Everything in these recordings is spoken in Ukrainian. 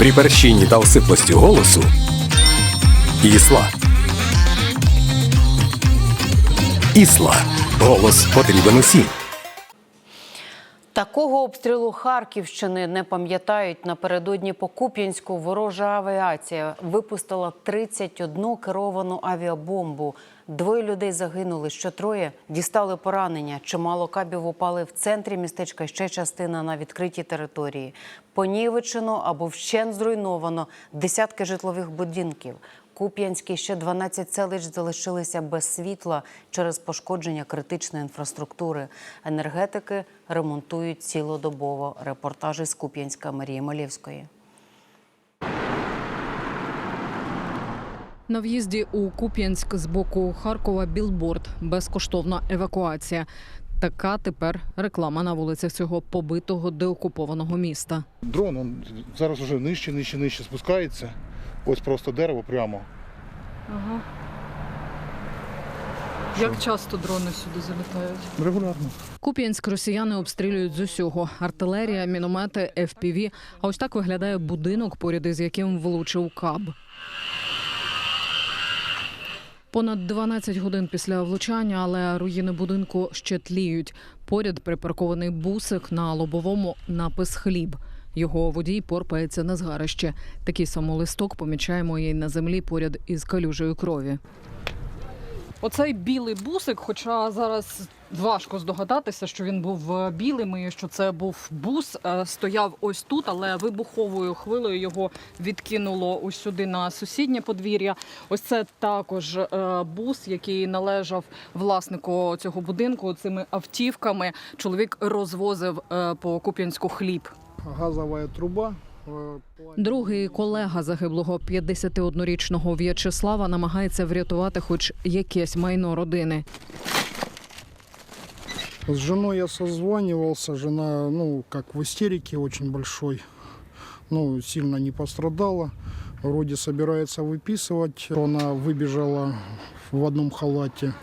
При перщині та осиплості голосу Ісла. Ісла. Голос потрібен усім. Такого обстрілу Харківщини не пам'ятають напередодні по Куп'янську. Ворожа авіація випустила 31 керовану авіабомбу. Двоє людей загинули, ще троє дістали поранення. Чимало кабів упали в центрі містечка. Ще частина на відкритій території. Понівечено або вщен зруйновано десятки житлових будинків. Куп'янській ще 12 селищ залишилися без світла через пошкодження критичної інфраструктури. Енергетики ремонтують цілодобово. Репортажі з Куп'янська Марії Малєвської. На в'їзді у Куп'янськ з боку Харкова білборд безкоштовна евакуація. Така тепер реклама на вулицях цього побитого деокупованого міста. Дрон он зараз вже нижче, нижче, нижче спускається. Ось просто дерево прямо. Ага. Як часто дрони сюди залітають? Регулярно. Куп'янськ росіяни обстрілюють з усього: артилерія, міномети, FPV. А ось так виглядає будинок, поряд із яким влучив каб. Понад 12 годин після влучання, але руїни будинку ще тліють. Поряд припаркований бусик на лобовому напис хліб. Його водій порпається на згарище. Такий самолисток помічаємо і на землі поряд із калюжею крові. Оцей білий бусик, хоча зараз важко здогадатися, що він був е, білим і що це був бус, е, стояв ось тут, але вибуховою хвилею його відкинуло ось сюди на сусіднє подвір'я. Ось це також е, бус, який належав власнику цього будинку. Цими автівками чоловік розвозив по Куп'янську хліб. газовая труба. Другий колега загиблого 51-річного В'ячеслава намагається врятувати хоч якесь майно родини. С женой я созванивался, жена, ну, как в истерике очень большой, ну, сильно не пострадала. Вроде собирается выписывать. Она выбежала в одном халате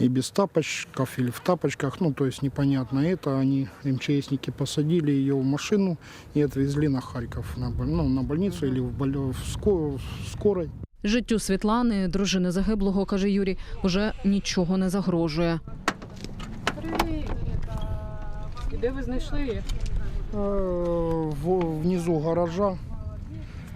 и без тапочков или в тапочках, ну, то есть непонятно это. Они, МЧСники, посадили ее в машину и отвезли на Харьков, на, боль- ну, на больницу или в, боль- в ско- в скорой. Життю Світлани, дружини загиблого, каже Юрій, уже нічого не загрожує. І де ви знайшли її? Э, внизу гаража.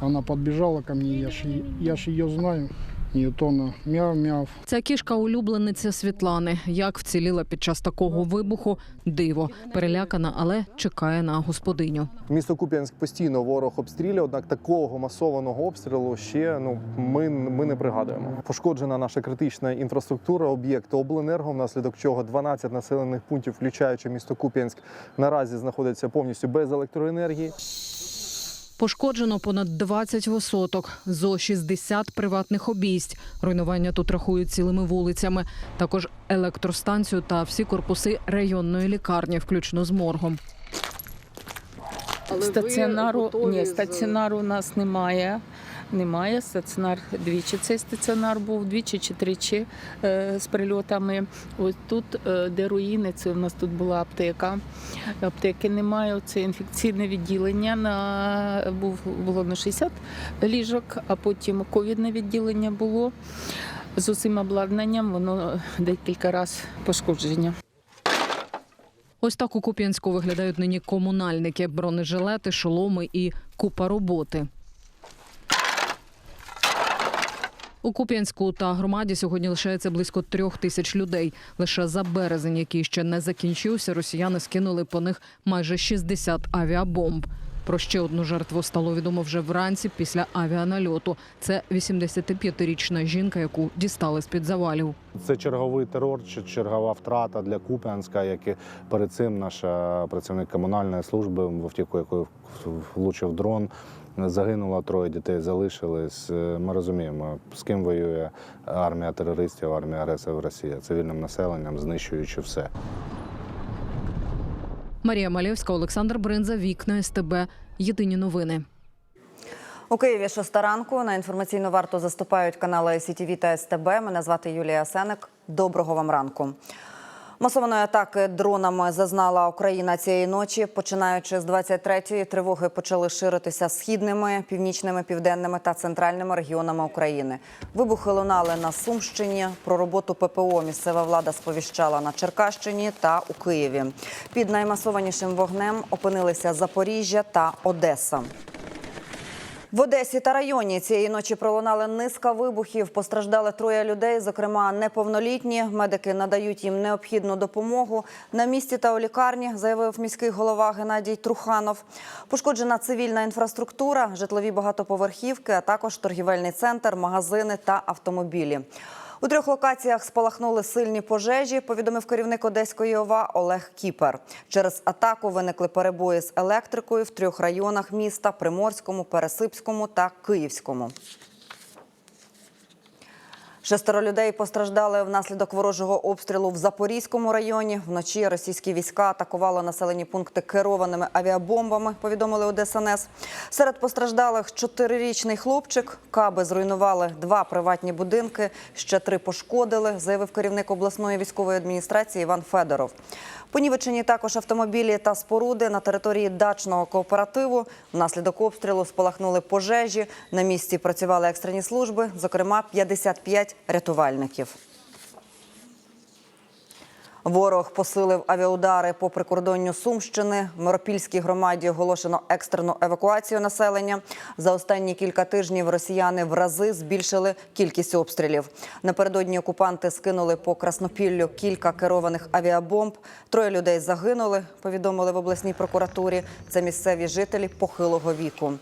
Она подбежала ко мне, я ж, е- я ж ее знаю. И вот она мяу-мяу. Ця кішка улюблениця Світлани. Як вціліла під час такого вибуху? Диво. Перелякана, але чекає на господиню. Місто Куп'янськ постійно ворог обстрілює, однак такого масованого обстрілу ще ну ми, ми не пригадуємо. Пошкоджена наша критична інфраструктура, об'єкти обленерго, внаслідок чого 12 населених пунктів, включаючи місто Куп'янськ, наразі знаходяться повністю без електроенергії. Пошкоджено понад 20 висоток, зо 60 приватних обійсть. Руйнування тут рахують цілими вулицями. Також електростанцію та всі корпуси районної лікарні, включно з моргом. Стаціонару ні, стаціонару у нас немає. Немає стаціонар двічі. Цей стаціонар був двічі чи тричі е, з прильотами. Ось тут, е, де руїни, це у нас тут була аптека. Аптеки немає. Це інфекційне відділення. На був було на 60 ліжок, а потім ковідне відділення було з усім обладнанням. Воно декілька разів пошкодження. Ось так у Куп'янську виглядають нині комунальники, бронежилети, шоломи і купа роботи. У Куп'янську та громаді сьогодні лишається близько трьох тисяч людей. Лише за березень, який ще не закінчився, росіяни скинули по них майже 60 авіабомб. Про ще одну жертву стало відомо вже вранці після авіанальоту. Це 85-річна жінка, яку дістали з під завалів. Це черговий терор, чи чергова втрата для Куп'янська, як і перед цим наш е, працівник комунальної служби, в автівку якої влучив дрон. Загинуло троє дітей, залишились. Е, Ми розуміємо, з ким воює армія терористів, армія агресорів Росія, цивільним населенням, знищуючи все. Марія Малєвська, Олександр Бринза, Вікна СТБ. Єдині новини. У Києві шоста ранку на інформаційну варту заступають канали СІТВ та СТБ. Мене звати Юлія Сеник. Доброго вам ранку. Масованої атаки дронами зазнала Україна цієї ночі. Починаючи з 23-ї, тривоги почали ширитися східними, північними, південними та центральними регіонами України. Вибухи лунали на Сумщині. Про роботу ППО місцева влада сповіщала на Черкащині та у Києві. Під наймасованішим вогнем опинилися Запоріжжя та Одеса. В Одесі та районі цієї ночі пролунали низка вибухів. Постраждали троє людей, зокрема неповнолітні. Медики надають їм необхідну допомогу. На місці та у лікарні заявив міський голова Геннадій Труханов. Пошкоджена цивільна інфраструктура, житлові багатоповерхівки, а також торгівельний центр, магазини та автомобілі. У трьох локаціях спалахнули сильні пожежі, повідомив керівник Одеської ОВА Олег Кіпер. Через атаку виникли перебої з електрикою в трьох районах міста – Приморському, Пересипському та Київському. Шестеро людей постраждали внаслідок ворожого обстрілу в Запорізькому районі. Вночі російські війська атакували населені пункти керованими авіабомбами, повідомили у ДСНС. Серед постраждалих чотирирічний хлопчик. Каби зруйнували два приватні будинки, ще три пошкодили, заявив керівник обласної військової адміністрації Іван Федоров. Понівечені також автомобілі та споруди на території дачного кооперативу. Внаслідок обстрілу спалахнули пожежі. На місці працювали екстрені служби, зокрема 55 рятувальників. Ворог посилив авіаудари по прикордонню Сумщини. В Миропільській громаді оголошено екстрену евакуацію населення. За останні кілька тижнів росіяни в рази збільшили кількість обстрілів. Напередодні окупанти скинули по Краснопіллю кілька керованих авіабомб. Троє людей загинули, повідомили в обласній прокуратурі. Це місцеві жителі похилого віку.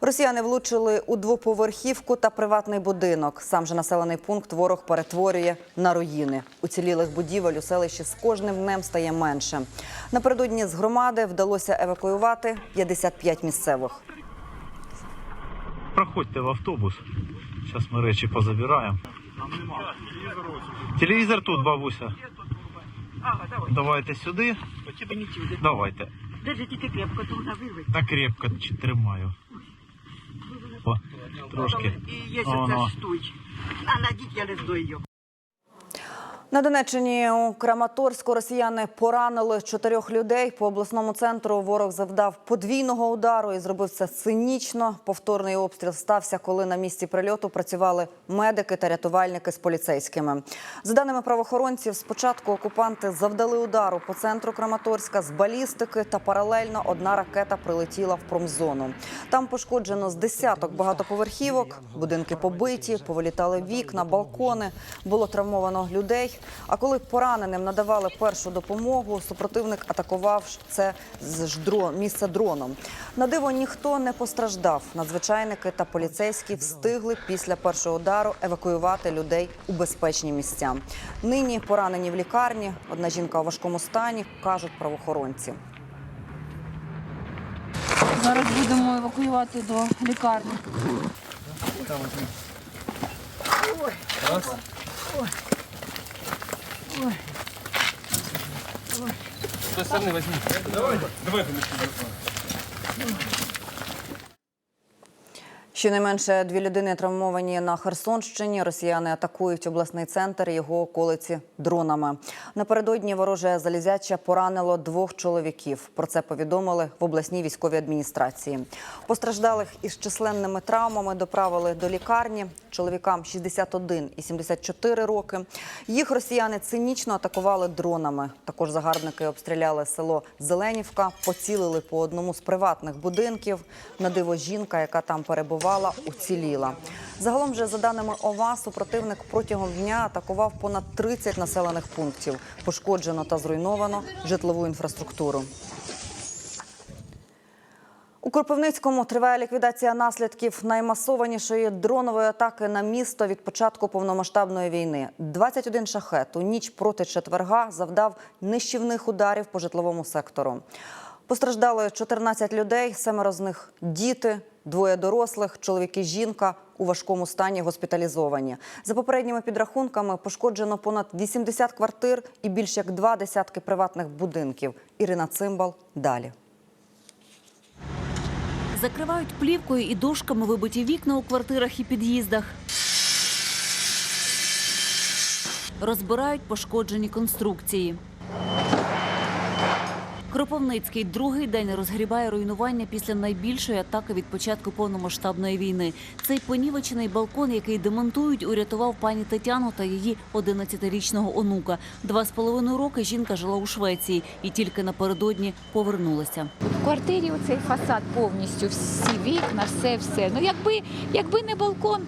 Росіяни влучили у двоповерхівку та приватний будинок. Сам же населений пункт ворог перетворює на руїни. Уцілілих будівель у селищі з кожним днем стає менше. Напередодні з громади вдалося евакуювати 55 місцевих. Проходьте в автобус. Зараз ми речі позабираємо. Телевізор тут, бабуся. Давайте сюди. Давайте. Держите крепко, трудно вырвать. Так крепко чи- тримаю. О, трошки. Есть Ага. это штуй. А найдите, я не ее. На Донеччині у Краматорську росіяни поранили чотирьох людей. По обласному центру ворог завдав подвійного удару і зробив це цинічно. Повторний обстріл стався, коли на місці прильоту працювали медики та рятувальники з поліцейськими. За даними правоохоронців, спочатку окупанти завдали удару по центру Краматорська з балістики та паралельно одна ракета прилетіла в промзону. Там пошкоджено з десяток багатоповерхівок, будинки побиті, повилітали вікна, балкони, було травмовано людей. А коли пораненим надавали першу допомогу, супротивник атакував це з дро- місця дроном. На диво ніхто не постраждав. Надзвичайники та поліцейські встигли після першого удару евакуювати людей у безпечні місця. Нині поранені в лікарні. Одна жінка у важкому стані, кажуть правоохоронці. Зараз будемо евакуювати до лікарні. Ой. Ой. С той стороны возьми. Давай, давай, давай. Щонайменше дві людини травмовані на Херсонщині. Росіяни атакують обласний центр його околиці дронами. Напередодні вороже залізяча поранило двох чоловіків. Про це повідомили в обласній військовій адміністрації. Постраждалих із численними травмами доправили до лікарні. Чоловікам 61 і 74 роки. Їх росіяни цинічно атакували дронами. Також загарбники обстріляли село Зеленівка, поцілили по одному з приватних будинків. На диво жінка, яка там перебувала, уціліла. Загалом, же за даними ОВА, супротивник протягом дня атакував понад 30 населених пунктів. Пошкоджено та зруйновано житлову інфраструктуру. У Кропивницькому триває ліквідація наслідків наймасованішої дронової атаки на місто від початку повномасштабної війни. 21 шахет у ніч проти четверга завдав нищівних ударів по житловому сектору. Постраждали 14 людей, семеро з них діти, двоє дорослих, чоловік і жінка у важкому стані госпіталізовані. За попередніми підрахунками пошкоджено понад 80 квартир і більш як два десятки приватних будинків. Ірина Цимбал далі. Закривають плівкою і дошками вибиті вікна у квартирах і під'їздах. Розбирають пошкоджені конструкції. Кропивницький другий день розгрібає руйнування після найбільшої атаки від початку повномасштабної війни. Цей понівечений балкон, який демонтують, урятував пані Тетяну та її 11-річного онука. Два з половиною роки жінка жила у Швеції і тільки напередодні повернулася. В квартирі оцей фасад повністю, всі вікна, все, все. Ну якби, якби не балкон,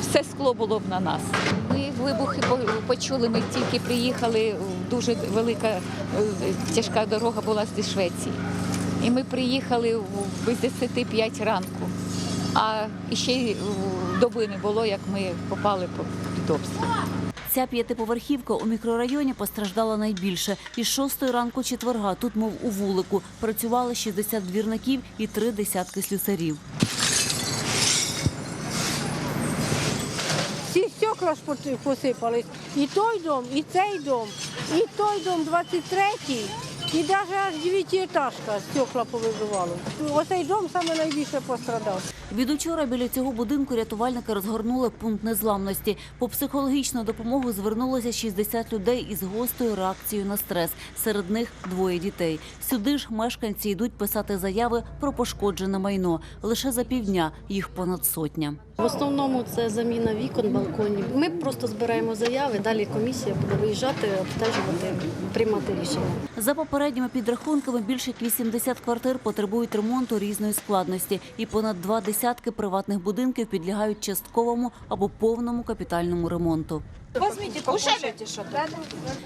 все скло було б на нас. Ми вибухи почули, ми тільки приїхали, дуже велика е, тяжка дорога була зі Швеції. І ми приїхали в- без 10 ранку. А ще й е, доби не було, як ми попали по- під обстріл. Ця п'ятиповерхівка у мікрорайоні постраждала найбільше. Із шостої ранку четверга тут, мов у вулику, працювали 60 двірників і три десятки слюсарів. Всі стекла посипались. І той дом, і цей дом, і той дом 23-й, і навіть аж дев'ятиэтажка стекла повибивало. Оцей дом саме найбільше пострадав. Від учора біля цього будинку рятувальники розгорнули пункт незламності. По психологічну допомогу звернулося 60 людей із гострою реакцією на стрес. Серед них двоє дітей. Сюди ж мешканці йдуть писати заяви про пошкоджене майно. Лише за півдня їх понад сотня. В основному це заміна вікон, балконів. Ми просто збираємо заяви, далі комісія буде виїжджати, обстежувати, приймати рішення. За попередніми підрахунками, більше як 80 квартир потребують ремонту різної складності, і понад два десятки приватних будинків підлягають частковому або повному капітальному ремонту.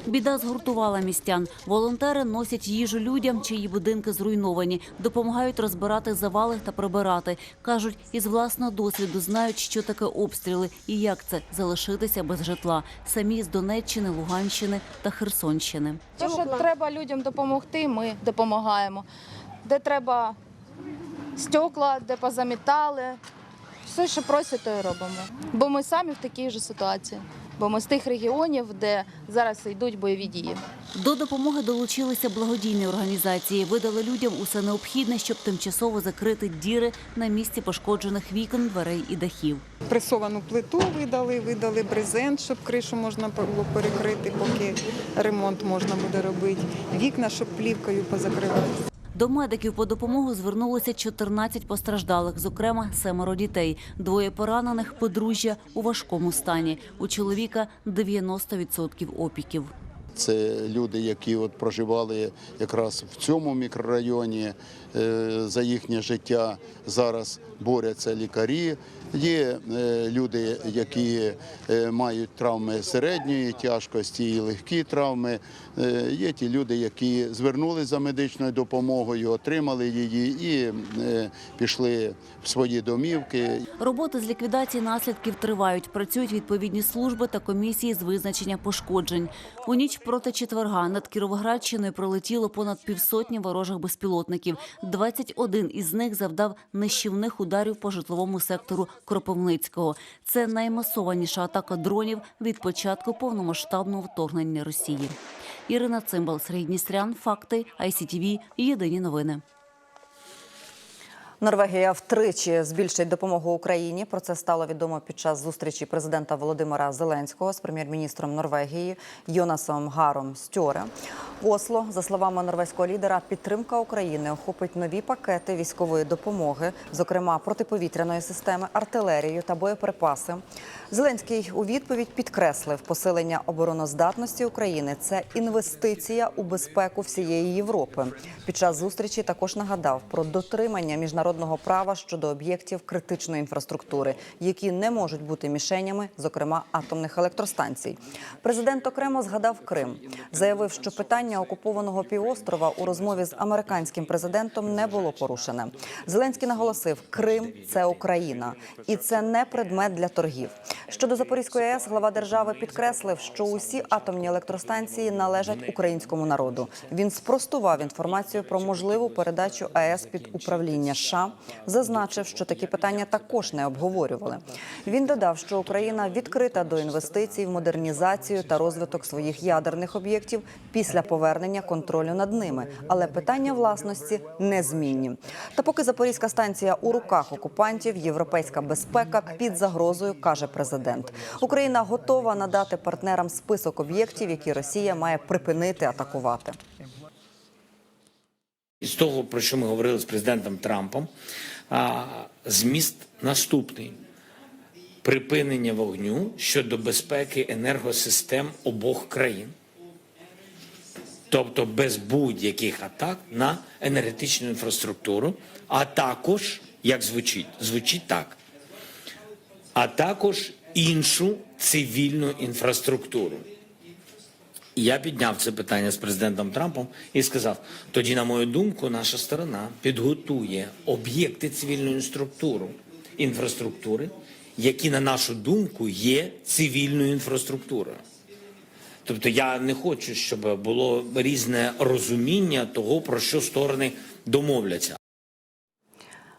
Біда згуртувала містян. Волонтери носять їжу людям, чиї будинки зруйновані, допомагають розбирати завали та прибирати. кажуть, із власного досвіду знають, що таке обстріли і як це залишитися без житла. Самі з Донеччини, Луганщини та Херсонщини. Те, що треба людям допомогти, ми допомагаємо. Де треба стекла, де позамітали, все, що просять, то і робимо. Бо ми самі в такій же ситуації. Бо ми з тих регіонів, де зараз йдуть бойові дії. До допомоги долучилися благодійні організації. Видали людям усе необхідне, щоб тимчасово закрити діри на місці пошкоджених вікон, дверей і дахів. Пресовану плиту видали, видали брезент, щоб кришу можна було перекрити, поки ремонт можна буде робити. Вікна, щоб плівкою позакривати. До медиків по допомогу звернулося 14 постраждалих, зокрема семеро дітей. Двоє поранених подружжя у важкому стані. У чоловіка 90% опіків. Це люди, які от проживали якраз в цьому мікрорайоні за їхнє життя. Зараз борються лікарі. Є е, люди, які е, мають травми середньої тяжкості і легкі травми. Е, Є ті люди, які звернулися за медичною допомогою, отримали її і е, пішли в свої домівки. Роботи з ліквідації наслідків тривають. Працюють відповідні служби та комісії з визначення пошкоджень. У ніч проти четверга над Кіровоградщиною пролетіло понад півсотні ворожих безпілотників. 21 із них завдав нищівних ударів по житловому сектору Кропивницького. Це наймасованіша атака дронів від початку повномасштабного вторгнення Росії. Ірина Цимбал, Сергій Дністрян, Факти, ICTV, Єдині новини. Норвегія втричі збільшить допомогу Україні. Про це стало відомо під час зустрічі президента Володимира Зеленського з прем'єр-міністром Норвегії Йонасом Гаром Стьоре. В Осло, за словами норвезького лідера, підтримка України охопить нові пакети військової допомоги, зокрема протиповітряної системи, артилерію та боєприпаси. Зеленський у відповідь підкреслив посилення обороноздатності України. Це інвестиція у безпеку всієї Європи. Під час зустрічі також нагадав про дотримання міжнародного права щодо об'єктів критичної інфраструктури, які не можуть бути мішенями, зокрема атомних електростанцій. Президент окремо згадав Крим, заявив, що питання окупованого півострова у розмові з американським президентом не було порушене. Зеленський наголосив, Крим це Україна, і це не предмет для торгів. Щодо Запорізької АЕС, глава держави підкреслив, що усі атомні електростанції належать українському народу. Він спростував інформацію про можливу передачу АЕС під управління США, зазначив, що такі питання також не обговорювали. Він додав, що Україна відкрита до інвестицій в модернізацію та розвиток своїх ядерних об'єктів після повернення контролю над ними, але питання власності незмінні. Та поки Запорізька станція у руках окупантів, європейська безпека під загрозою, каже президент. Президент. Україна готова надати партнерам список об'єктів, які Росія має припинити атакувати. Із того, про що ми говорили з президентом Трампом, зміст наступний: припинення вогню щодо безпеки енергосистем обох країн. Тобто без будь-яких атак на енергетичну інфраструктуру, а також, як звучить, звучить так, а також іншу цивільну інфраструктуру. Я підняв це питання з президентом Трампом і сказав: тоді, на мою думку, наша сторона підготує об'єкти цивільної інструктури, інфраструктури, які, на нашу думку, є цивільною інфраструктурою. Тобто я не хочу, щоб було різне розуміння того, про що сторони домовляться.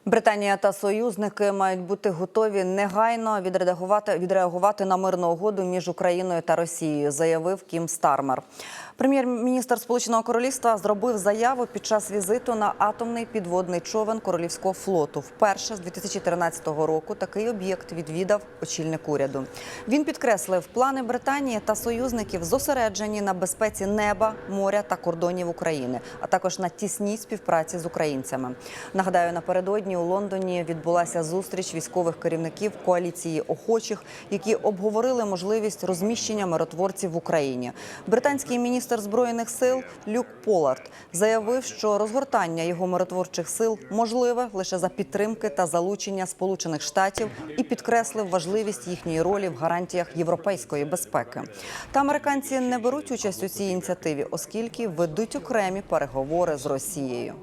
Британія та союзники мають бути готові негайно відреагувати, відреагувати на мирну угоду між Україною та Росією, заявив Кім Стармер. Прем'єр-міністр Сполученого Королівства зробив заяву під час візиту на атомний підводний човен Королівського флоту. Вперше з 2013 року такий об'єкт відвідав очільник уряду. Він підкреслив, плани Британії та союзників зосереджені на безпеці неба, моря та кордонів України, а також на тісній співпраці з українцями. Нагадаю, напередодні у Лондоні відбулася зустріч військових керівників коаліції охочих, які обговорили можливість розміщення миротворців в Україні. Британський міністр збройних сил Люк Полард заявив, що розгортання його миротворчих сил можливе лише за підтримки та залучення Сполучених Штатів і підкреслив важливість їхньої ролі в гарантіях європейської безпеки. Та американці не беруть участь у цій ініціативі, оскільки ведуть окремі переговори з Росією.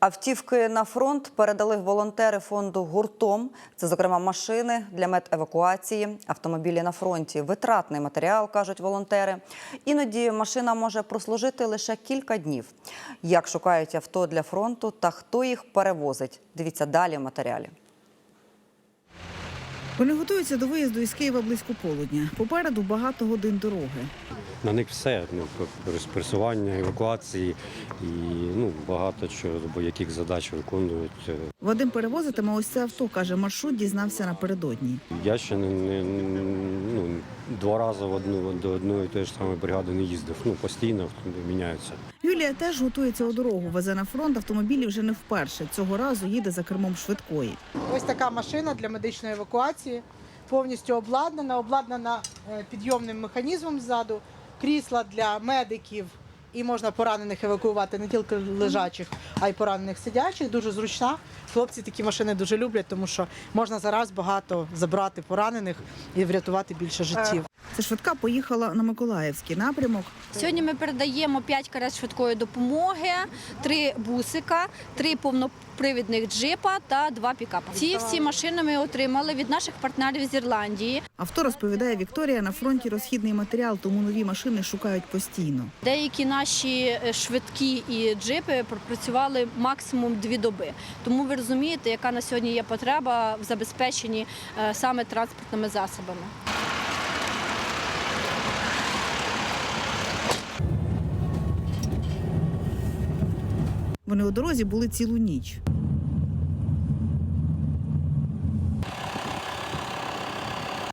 Автівки на фронт передали волонтери фонду гуртом. Це, зокрема, машини для медевакуації, автомобілі на фронті, витратний матеріал, кажуть волонтери. Іноді машина може прослужити лише кілька днів. Як шукають авто для фронту та хто їх перевозить? Дивіться далі в матеріалі. Вони готуються до виїзду із Києва близько полудня. Попереду багато годин дороги. На них все ну, пересування, евакуації і ну, багато чого, бо яких задач виконують. Вадим перевозитиме ось це авто, каже, маршрут дізнався напередодні. Я ще не, не ну, два рази в одну до одної тієї ж самої бригади не їздив. Ну постійно міняються. Юлія теж готується у дорогу. Везе на фронт автомобілі вже не вперше. Цього разу їде за кермом швидкої. Ось така машина для медичної евакуації, повністю обладнана, обладнана е, підйомним механізмом ззаду, крісла для медиків. І можна поранених евакуювати не тільки лежачих, а й поранених сидячих. Дуже зручна. Хлопці такі машини дуже люблять, тому що можна зараз багато забрати поранених і врятувати більше життів. Це швидка поїхала на Миколаївський напрямок. Сьогодні ми передаємо 5 карет швидкої допомоги, 3 бусика, 3 повнопривідних джипа та 2 пікапа. Ці всі машини ми отримали від наших партнерів з Ірландії. Авто розповідає Вікторія на фронті розхідний матеріал, тому нові машини шукають постійно. Деякі наші е, швидкі і джипи пропрацювали максимум дві доби. Тому ви розумієте, яка на сьогодні є потреба в забезпеченні е, саме транспортними засобами. Вони у дорозі були цілу ніч.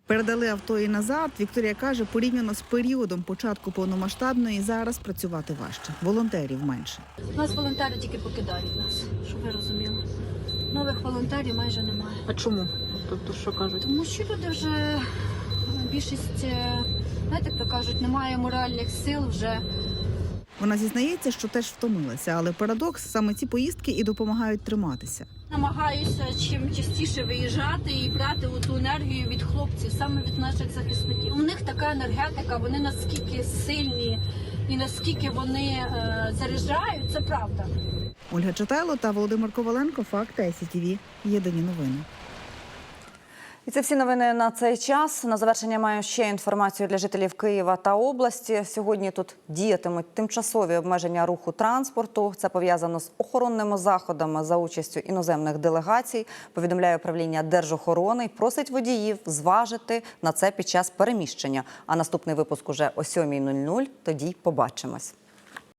Передали авто і назад. Вікторія каже, порівняно з періодом початку повномасштабної зараз працювати важче. Волонтерів менше. У нас волонтери тільки покидають нас, щоб ви розуміли. Нових волонтерів майже немає. А чому? Тобто, що кажуть? Тому що люди вже більшість, е, знаєте, то кажуть, немає моральних сил вже. Вона зізнається, що теж втомилася, але парадокс саме ці поїздки і допомагають триматися. Намагаюся чим частіше виїжджати і брати ту енергію від хлопців, саме від наших захисників. У них така енергетика, вони наскільки сильні і наскільки вони е, заряджають, це правда. Ольга Читайло та Володимир Коваленко. Факти СІТВ. Єдині новини. І це всі новини на цей час. На завершення маю ще інформацію для жителів Києва та області. Сьогодні тут діятимуть тимчасові обмеження руху транспорту. Це пов'язано з охоронними заходами за участю іноземних делегацій. Повідомляє управління держохорони і просить водіїв зважити на це під час переміщення. А наступний випуск уже о 7.00. Тоді побачимось.